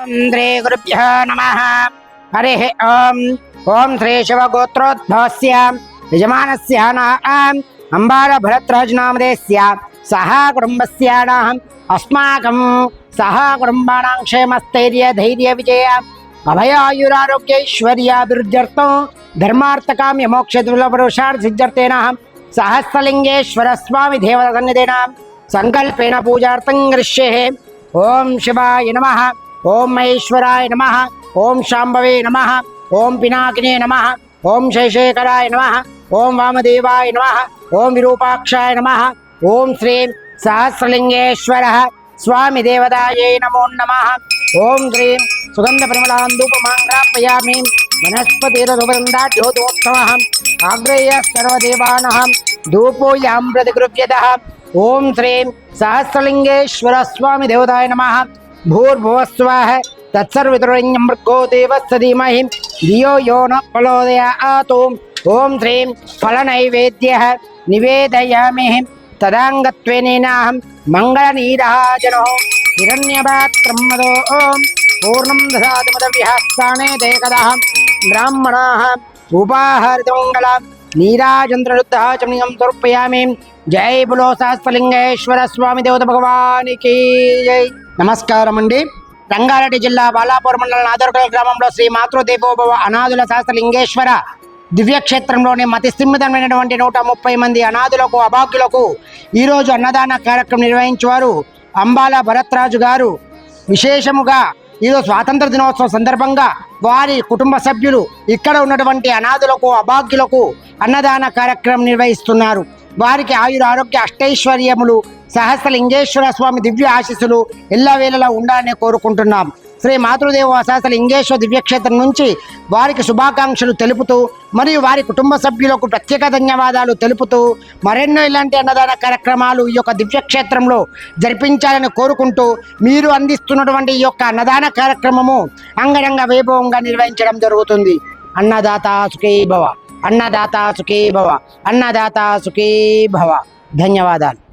श्री गुरुभ्यः नमः। हरिः ओम्। ॐ श्री शिवगोत्रोद्भवस्य, यजमानस्य नाम अम्बालभरद्राजनामदेस्य सह कुटुम्बस्य अस्माकं सह कुटुम्बाणां क्षेमस्थैर्यधैर्यविजय अभयायुरारोग्यैश्वर्याभिवृद्ध्यर्थं सङ्कल्पेन पूजार्थं गृह्येः ॐ शिवाय नमः। ఓం మహేశ్వరాయ నమ ఓం శాంభవే నమ ఓం పినాకినే నమ ఓం శైశేఖరాయ నమ ఓం వామదేవాయ నమ ఓం విరూపాక్షాయ నమ ఓం శ్రీం సహస్రలింగేశ్వర స్వామి దేవతాయే నమో నమ ఓం శ్రీం సుగంధ పరిమళాంధూపమాంగ్రాపయామి వనస్పతిరసువృందాఢ్యోతోత్తమ ఆగ్రేయ సర్వదేవానహం ధూపోయాం ప్రతిగృహ్యత ఓం శ్రీం సహస్రలింగేశ్వర స్వామి దేవతాయ నమ भूर्भुव स्वाह तत्सर्वितुरण्यं मृगो देवस्य धीमहि। धियो यो न फलोदयातु ॐ श्रीं फलनैवेद्यः निवेदयामि तदाङ्गत्वेनेनाहं मङ्गलनीरः जनो हिरण्यपात्रं मदो ॐ। पूर्णं दधातु मदविहास्थाने देकदाहं ब्राह्मणाः उपाहरितमङ्गलाम् నీరాజంద్రయుద్ధ చమయం సమర్పయామి. జై బులో సహస్రలింగేశ్వర స్వామి దేవత భగవానికి జై. నమస్కారం అండి రంగారెడ్డి జిల్లా బాలాపూర్ మండలం నాదర్గల్ గ్రామంలో శ్రీ మాతృదేవోభవ అనాథుల సహస్రలింగేశ్వర దివ్యక్షేత్రంలోని మతి స్థిమితమైనటువంటి నూట ముప్పై మంది అనాథులకు అభాగ్యులకు ఈరోజు అన్నదాన కార్యక్రమం నిర్వహించేవారు అంబాల భరత్రాజు గారు. విశేషముగా ఈరోజు స్వాతంత్ర దినోత్సవం సందర్భంగా వారి కుటుంబ సభ్యులు ఇక్కడ ఉన్నటువంటి అనాథులకు అభాగ్యులకు అన్నదాన కార్యక్రమం నిర్వహిస్తున్నారు. వారికి ఆయుర ఆరోగ్య అష్టైశ్వర్యములు సహస్రలింగేశ్వర స్వామి దివ్య ఆశీస్సులు ఎల్లవేళలా ఉండాలని కోరుకుంటున్నాం. శ్రీ మాతృదేవ సహస్రలింగేశ్వర దివ్యక్షేత్రం నుంచి వారికి శుభాకాంక్షలు తెలుపుతూ మరియు వారి కుటుంబ సభ్యులకు ప్రత్యేక ధన్యవాదాలు తెలుపుతూ మరెన్నో ఇలాంటి అన్నదాన కార్యక్రమాలు ఈ యొక్క దివ్యక్షేత్రంలో జరిపించాలని కోరుకుంటూ మీరు అందిస్తున్నటువంటి ఈ యొక్క అన్నదాన కార్యక్రమము అంగరంగ వైభవంగా నిర్వహించడం జరుగుతుంది. అన్నదాత సుఖీభవ. అన్నదాత సుఖీ భవ అన్నదాత సుఖీ భవ ధన్యవాదాలు.